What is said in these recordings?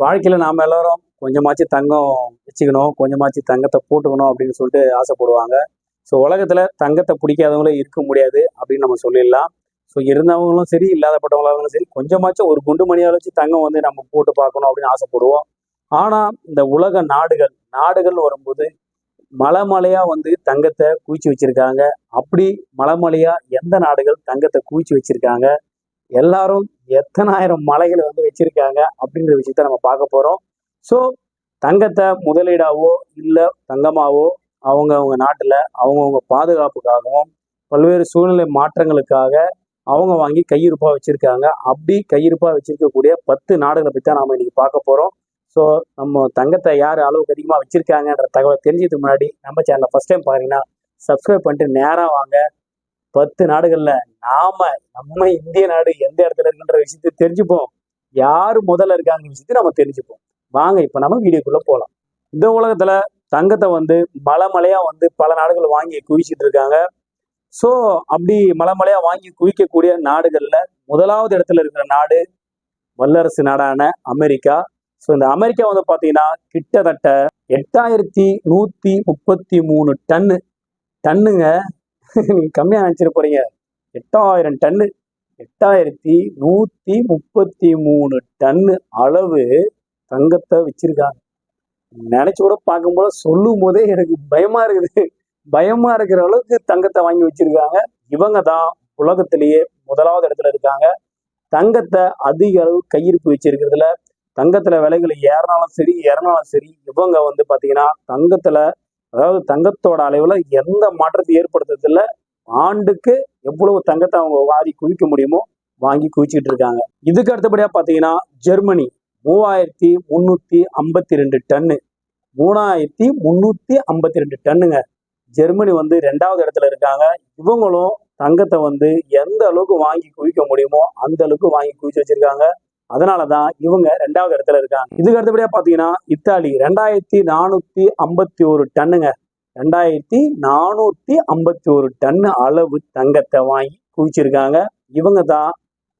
வாழ்க்கையில் நாம் எல்லோரும் கொஞ்சமாச்சும் தங்கம் வச்சுக்கணும் கொஞ்சமாச்சும் தங்கத்தை போட்டுக்கணும் அப்படின்னு சொல்லிட்டு ஆசைப்படுவாங்க. ஸோ உலகத்தில் தங்கத்தை பிடிக்காதவங்களும் இருக்க முடியாது அப்படின்னு நம்ம சொல்லிடலாம். ஸோ இருந்தவங்களும் சரி இல்லாதப்பட்டவங்களும் சரி கொஞ்சமாச்சும் ஒரு குண்டு மணியால் வச்சு தங்கம் வந்து நம்ம போட்டு பார்க்கணும் அப்படின்னு ஆசைப்படுவோம். ஆனால் இந்த உலக நாடுகள் நாடுகள் வரும்போது மலை மலையாக வந்து தங்கத்தை குவிச்சு வச்சுருக்காங்க. அப்படி மலை மலையாக எந்த நாடுகள் தங்கத்தை குவிச்சு வச்சுருக்காங்க? எல்லாரும் எத்தனாயிரம் மலைகளை வந்து வச்சிருக்காங்க அப்படிங்கிற விஷயத்த நம்ம பார்க்க போறோம். ஸோ தங்கத்தை முதலீடாவோ இல்லை தங்கமாவோ அவங்க அவங்க நாட்டில் அவங்கவுங்க பாதுகாப்புக்காகவும் பல்வேறு சூழ்நிலை மாற்றங்களுக்காக அவங்க வாங்கி கையிருப்பாக வச்சுருக்காங்க. அப்படி கையிருப்பாக வச்சுருக்கக்கூடிய பத்து நாடுகளை பற்றி தான் நாம் இன்றைக்கி பார்க்க போகிறோம் ஸோ நம்ம தங்கத்தை யார் அளவுக்கு அதிகமாக வச்சுருக்காங்கன்ற தகவலை தெரிஞ்சதுக்கு முன்னாடி நம்ம சேனலை ஃபர்ஸ்ட் டைம் பாருங்கன்னா சப்ஸ்கிரைப் பண்ணிட்டு நேராக வாங்க. பத்து நாடுகளில் நாம நம்ம இந்திய நாடு எந்த இடத்துல இருக்குன்ற விஷயத்தை தெரிஞ்சுப்போம். யார் முதல்ல இருக்காங்க விஷயத்தை நம்ம தெரிஞ்சுப்போம். வாங்க இப்போ நம்ம வீடியோக்குள்ள போகலாம் இந்த உலகத்துல தங்கத்தை வந்து மலை மலையா வந்து பல நாடுகள் வாங்கி குவிச்சிட்டு இருக்காங்க. ஸோ அப்படி மலை மலையா வாங்கி குவிக்கக்கூடிய நாடுகள்ல முதலாவது இடத்துல இருக்கிற நாடு வல்லரசு நாடான அமெரிக்கா. ஸோ இந்த அமெரிக்கா வந்து பார்த்தீங்கன்னா கிட்டத்தட்ட எட்டாயிரத்தி நூத்தி முப்பத்தி மூணு டன்னு. டன்னுங்க. நீங்க கம்மியா நினைச்சிட போறீங்க. எட்டாயிரம் டன்னு. எட்டாயிரத்தி நூத்தி முப்பத்தி மூணு டன்னு அளவு தங்கத்தை வச்சிருக்காங்க. நினைச்சு கூட பார்க்கும்போது சொல்லும் போதே எனக்கு பயமா இருக்குது. பயமா இருக்கிற அளவுக்கு தங்கத்தை வாங்கி வச்சிருக்காங்க. இவங்க தான் உலகத்திலேயே முதலாவது இடத்துல இருக்காங்க. தங்கத்தை அதிக அளவு கையிருப்பு வச்சிருக்கிறதுல தங்கத்துல விலைகள் ஏறினாலும் சரி இறனாலும் சரி இவங்க வந்து பாத்தீங்கன்னா தங்கத்துல அதாவது தங்கத்தோட அளவில் எந்த மாற்றத்தை ஏற்படுத்துறதில்ல. ஆண்டுக்கு எவ்வளவு தங்கத்தை அவங்க வாரி குவிக்க முடியுமோ வாங்கி குவிச்சிட்டு இருக்காங்க. இதுக்கு அடுத்தபடியாக பார்த்தீங்கன்னா ஜெர்மனி மூவாயிரத்தி முந்நூற்றி ஐம்பத்தி ரெண்டு டன்னு. மூணாயிரத்தி முந்நூற்றி ஐம்பத்தி ரெண்டு டன்னுங்க. ஜெர்மனி வந்து ரெண்டாவது இடத்துல இருக்காங்க. இவங்களும் தங்கத்தை வந்து எந்த அளவுக்கு வாங்கி குவிக்க முடியுமோ அந்த அளவுக்கு வாங்கி குவிச்சு வச்சிருக்காங்க. அதனாலதான் இவங்க ரெண்டாவது இடத்துல இருக்காங்க. இதுக்கு அடுத்தபடியா பாத்தீங்கன்னா இத்தாலி ரெண்டாயிரத்தி நானூத்தி ஐம்பத்தி ஒரு டன்னுங்க. ரெண்டாயிரத்தி நானூத்தி ஐம்பத்தி ஒரு டன்னு அளவு தங்கத்தை வாங்கி குவிச்சிருக்காங்க. இவங்க தான்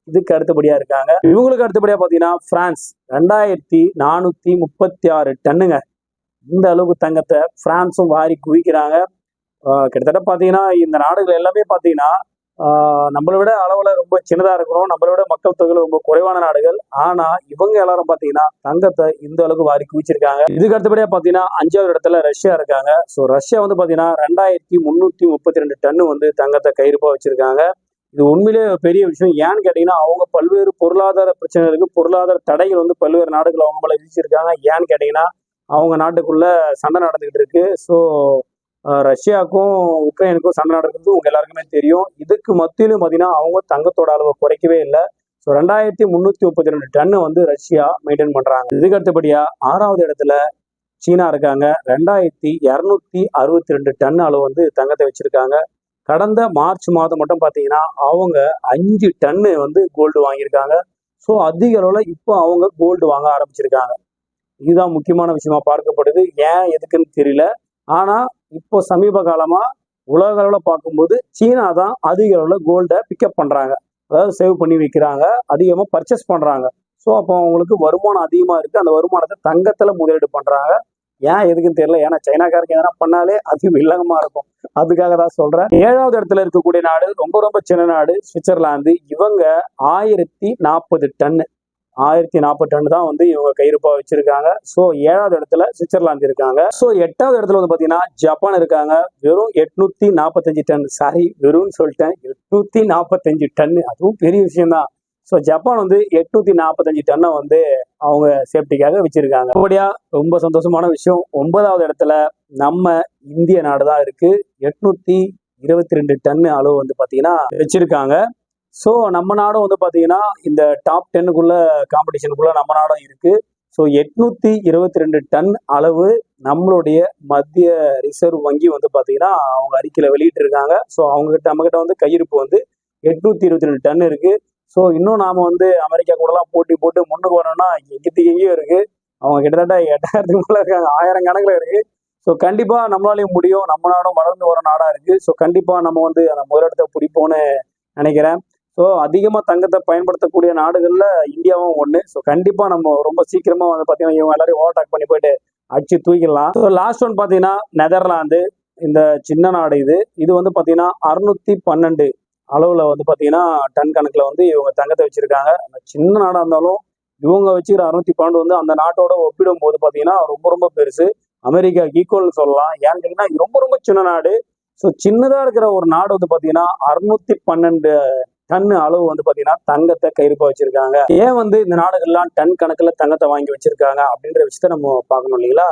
இதுக்கு அடுத்தபடியா இருக்காங்க. இவங்களுக்கு அடுத்தபடியா பாத்தீங்கன்னா பிரான்ஸ் ரெண்டாயிரத்தி நானூத்தி முப்பத்தி ஆறு டன்னுங்க. இந்த அளவுக்கு தங்கத்தை பிரான்ஸும் வாரி குவிக்கிறாங்க. கிட்டத்தட்ட பாத்தீங்கன்னா இந்த நாடுகள் எல்லாமே பாத்தீங்கன்னா நம்மளை விட அளவில் ரொம்ப சின்னதாக இருக்கிறோம். நம்மளை விட மக்கள் தொகையில் ரொம்ப குறைவான நாடுகள். ஆனால் இவங்க எல்லாரும் பார்த்தீங்கன்னா தங்கத்தை இந்த அளவுக்கு வாரி குவிச்சிருக்காங்க. இதுக்கு அடுத்தபடியாக பார்த்தீங்கன்னா அஞ்சாவது இடத்துல ரஷ்யா இருக்காங்க. ஸோ ரஷ்யா வந்து பார்த்தீங்கன்னா ரெண்டாயிரத்தி முந்நூற்றி முப்பத்தி ரெண்டு டன்னு வந்து தங்கத்தை கையிருப்பாக வச்சிருக்காங்க. இது உண்மையிலேயே பெரிய விஷயம். ஏன்னு கேட்டீங்கன்னா அவங்க பல்வேறு பொருளாதார பிரச்சனைகளுக்கு பொருளாதார தடைகள் வந்து பல்வேறு நாடுகள் அவங்க மேலே விதிச்சிருக்காங்க. ஏன்னு கேட்டீங்கன்னா அவங்க நாட்டுக்குள்ளே சண்டை நடந்துகிட்டு இருக்கு. ஸோ ரஷ்யாவுக்கும் உக்ரைனுக்கும் சண்டை நடக்கிறது உங்க எல்லாருக்குமே தெரியும். இதுக்கு மத்தியிலும் பார்த்தீங்கன்னா அவங்க தங்கத்தோட அளவை குறைக்கவே இல்லை. ஸோ ரெண்டாயிரத்தி முந்நூற்றி முப்பத்தி ரெண்டு டன்னு வந்து ரஷ்யா மெயின்டைன் பண்றாங்க. இதுக்கு அடுத்தபடியா ஆறாவது இடத்துல சீனா இருக்காங்க. ரெண்டாயிரத்தி இரநூத்தி அறுபத்தி ரெண்டு டன் அளவு வந்து தங்கத்தை வச்சிருக்காங்க. கடந்த மார்ச் மாதம் மட்டும் பார்த்தீங்கன்னா அவங்க அஞ்சு டன்னு வந்து கோல்டு வாங்கியிருக்காங்க. ஸோ அதிக அளவில் இப்போ அவங்க கோல்டு வாங்க ஆரம்பிச்சிருக்காங்க. இதுதான் முக்கியமான விஷயமா பார்க்கப்படுது. ஏன் எதுக்குன்னு தெரியல. ஆனா இப்போ சமீப காலமா உலக அளவில் பார்க்கும்போது சீனா தான் அதிக அளவில் கோல்டை பிக்கப் பண்ணுறாங்க அதாவது சேவ் பண்ணி வைக்கிறாங்க அதிகமாக பர்ச்சேஸ் பண்ணுறாங்க ஸோ அப்போ அவங்களுக்கு வருமானம் அதிகமாக இருக்குது அந்த வருமானத்தை தங்கத்தில் முதலீடு பண்ணுறாங்க ஏன் எதுக்குன்னு தெரியல. ஏன்னா சைனாக்காரங்க எதனா பண்ணாலே அது வில்லங்கமா இருக்கும். அதுக்காக தான் சொல்கிறேன் ஏழாவது இடத்துல இருக்கக்கூடிய நாடு ரொம்ப ரொம்ப சின்ன நாடு சுவிட்சர்லாந்து. இவங்க ஆயிரத்தி நாற்பது டன்னு ஆயிரத்தி நாற்பத்தி ரெண்டு தான் வந்து இவங்க கையிருப்பா வச்சிருக்காங்க. ஸோ ஏழாவது இடத்துல சுவிட்சர்லாந்து இருக்காங்க. ஸோ எட்டாவது இடத்துல வந்து பார்த்தீங்கன்னா ஜப்பான் இருக்காங்க. வெறும் எட்நூத்தி நாற்பத்தஞ்சு டன் சாரி வெறும்னு சொல்லிட்டேன். எட்நூத்தி நாற்பத்தஞ்சு டன்னு அதுவும் பெரிய விஷயம் தான் ஸோ ஜப்பான் வந்து எட்நூத்தி நாற்பத்தஞ்சு டன்னை வந்து அவங்க சேஃப்டிக்காக வச்சிருக்காங்க. அப்படியா? ரொம்ப சந்தோஷமான விஷயம். ஒன்பதாவது இடத்துல நம்ம இந்திய நாடு தான் இருக்கு. எட்நூத்தி இருபத்தி ரெண்டு டன்னு அளவு வந்து பார்த்தீங்கன்னா வச்சிருக்காங்க. ஸோ நம்ம நாடும் வந்து பார்த்தீங்கன்னா இந்த டாப் டென்னுக்குள்ள காம்படிஷனுக்குள்ள நம்ம நாடும் இருக்கு. ஸோ எட்நூத்தி இருபத்தி ரெண்டு டன் அளவு நம்மளுடைய மத்திய ரிசர்வ் வங்கி வந்து பார்த்தீங்கன்னா அவங்க அறிக்கையில் வெளியிட்டிருக்காங்க. ஸோ அவங்ககிட்ட நம்மகிட்ட வந்து கையிருப்பு வந்து எட்நூத்தி இருபத்தி ரெண்டு டன் இருக்கு. ஸோ இன்னும் நாம வந்து அமெரிக்கா கூடலாம் போட்டி போட்டு முன்னுக்கு வரணும்னா எங்கத்துக்கு எங்கேயும் இருக்கு. அவங்க கிட்டத்தட்ட எட்டாயிரத்துக்கு மேலே இருக்காங்க. ஆயிரம் கணக்கில் இருக்கு. ஸோ கண்டிப்பாக நம்மளாலையும் முடியும். நம்ம நாடும் வளர்ந்து வர நாடாக இருக்கு. ஸோ கண்டிப்பாக நம்ம வந்து அந்த முதலிடத்தை பிடிப்போம்னு நினைக்கிறேன். ஸோ அதிகமாக தங்கத்தை பயன்படுத்தக்கூடிய நாடுகளில் இந்தியாவும் ஒன்று ஸோ கண்டிப்பாக நம்ம ரொம்ப சீக்கிரமாக வந்து பார்த்தீங்கன்னா இவங்க எல்லாரையும் ஓவர்டேக் பண்ணி போயிட்டு அடிச்சு தூக்கிடலாம். ஸோ லாஸ்ட் ஒன் பார்த்தீங்கன்னா நெதர்லாந்து. இந்த சின்ன நாடு இது. இது வந்து பார்த்தீங்கன்னா அறுநூத்தி பன்னெண்டு அளவில் வந்து பார்த்தீங்கன்னா டன் கணக்கில் வந்து இவங்க தங்கத்தை வச்சிருக்காங்க. அந்த சின்ன நாடாக இருந்தாலும் இவங்க வச்சுக்கிற அறுநூத்தி பன்னெண்டு வந்து அந்த நாட்டோட ஒப்பிடும் போது பார்த்தீங்கன்னா ரொம்ப ரொம்ப பெருசு. அமெரிக்கா ஈக்குவல்னு சொல்லலாம். ஏன்னு கேட்டிங்கன்னா ரொம்ப ரொம்ப சின்ன நாடு. ஸோ சின்னதாக இருக்கிற ஒரு நாடு வந்து பார்த்தீங்கன்னா அறுநூத்தி பன்னெண்டு டன் அளவு வந்து பார்த்தீங்கன்னா தங்கத்தை கையிருப்பா வச்சிருக்காங்க. ஏன் வந்து இந்த நாடுகள்லாம் டன் கணக்கில் தங்கத்தை வாங்கி வச்சிருக்காங்க அப்படின்ற விஷயத்த நம்ம பார்க்கணும் இல்லைங்களா?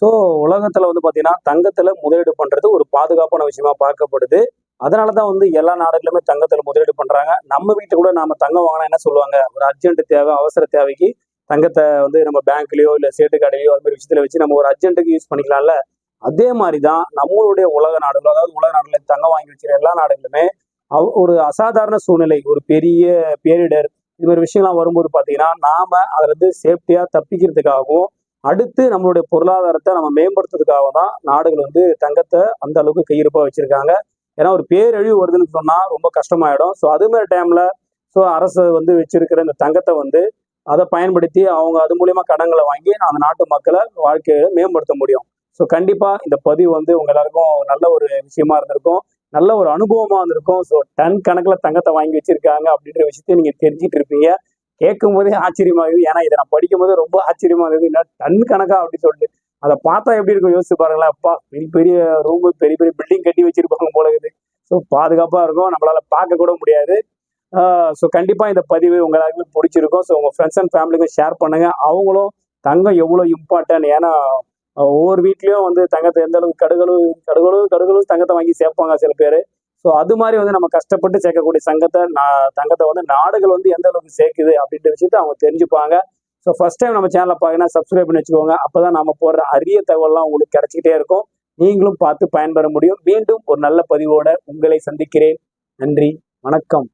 ஸோ உலகத்தில் வந்து பார்த்தீங்கன்னா தங்கத்தில் முதலீடு பண்ணுறது ஒரு பாதுகாப்பான விஷயமா பார்க்கப்படுது. அதனால தான் வந்து எல்லா நாடுகளுமே தங்கத்தில் முதலீடு பண்ணுறாங்க நம்ம வீட்டு கூட நாம தங்கம் வாங்கினா என்ன சொல்லுவாங்க? ஒரு அர்ஜென்ட் தேவை அவசர தேவைக்கு தங்கத்தை வந்து நம்ம பேங்க்லயோ இல்லை சேட்டு கடையிலையோ அது மாதிரி விஷயத்துல வச்சு நம்ம ஒரு அர்ஜென்ட்டுக்கு யூஸ் பண்ணிக்கலாம்ல. அதே மாதிரி தான் நம்மளுடைய உலக நாடுகள் அதாவது உலக நாடுகளில் தங்கம் வாங்கி வச்சிருக்க எல்லா நாடுகளுமே அவ்- ஒரு அசாதாரண சூழ்நிலை ஒரு பெரிய பேரிடர் இது மாதிரி விஷயம்லாம் வரும்போது பார்த்தீங்கன்னா நாம அதுலேருந்து இருந்து தப்பிக்கிறதுக்காகவும் அடுத்து நம்மளுடைய பொருளாதாரத்தை நம்ம மேம்படுத்துறதுக்காக தான் நாடுகள் வந்து தங்கத்தை அந்த அளவுக்கு கையிருப்பாக வச்சுருக்காங்க. ஏன்னா ஒரு பேரழிவு வருதுன்னு சொன்னால் ரொம்ப கஷ்டமாயிடும். ஸோ அது மாதிரி ஸோ அரசு வந்து வச்சிருக்கிற இந்த தங்கத்தை வந்து அதை பயன்படுத்தி அவங்க அது மூலயமா கடன்களை வாங்கி அந்த நாட்டு மக்களை வாழ்க்கையை மேம்படுத்த முடியும். ஸோ கண்டிப்பாக இந்த பதிவு வந்து உங்க எல்லாருக்கும் நல்ல ஒரு விஷயமா இருந்திருக்கும். நல்ல ஒரு அனுபவமா வந்திருக்கும். ஸோ டன் கணக்குல தங்கத்தை வாங்கி வச்சிருக்காங்க அப்படின்ற விஷயத்தையும் நீங்க தெரிஞ்சிட்டு இருப்பீங்க. கேட்கும் போதே ஆச்சரியமா இருக்குது ஏன்னா இதை நான் படிக்கும் போது ரொம்ப ஆச்சரியமா இருக்குது என்ன டன் கணக்கா அப்படின்னு சொல்லிட்டு. அதை பார்த்தா எப்படி இருக்கும்? யோசிச்சு பாருங்களேன். அப்பா பெரிய பெரிய ரூம் பெரிய பெரிய பில்டிங் கட்டி வச்சிருப்பாங்க போல இருக்குது. ஸோ பாதுகாப்பா இருக்கும். நம்மளால பார்க்க கூட முடியாது. ஸோ கண்டிப்பா இந்த பதிவு உங்களுக்கு பிடிச்சிருக்கும். ஸோ உங்க ஃப்ரெண்ட்ஸ் அண்ட் ஃபேமிலிக்கும் ஷேர் பண்ணுங்க. அவங்களும் தங்கம் எவ்வளோ இம்பார்ட்டன்ட் ஏன்னா ஒவ்வொரு வீட்லயும் வந்து தங்கத்தை எந்த அளவுக்கு கடுகளும் கடுகளும் கடுகளும் தங்கத்தை வாங்கி சேர்ப்பாங்க சில பேர். ஸோ அது மாதிரி வந்து நம்ம கஷ்டப்பட்டு சேர்க்கக்கூடிய சங்கத்தை நான் தங்கத்தை வந்து நாடுகள் வந்து எந்த அளவுக்கு சேர்க்குது அப்படின்ற விஷயத்த அவங்க தெரிஞ்சுப்பாங்க. ஸோ ஃபர்ஸ்ட் டைம் நம்ம சேனலை பார்த்தீங்கன்னா சப்ஸ்கிரைப் பண்ணி வச்சுக்கோங்க. அப்பதான் நம்ம போடுற அரிய தகவல்லாம் உங்களுக்கு கிடைச்சிக்கிட்டே இருக்கும். நீங்களும் பார்த்து பயன்பெற முடியும். மீண்டும் ஒரு நல்ல பதிவோட உங்களை சந்திக்கிறேன். நன்றி. வணக்கம்.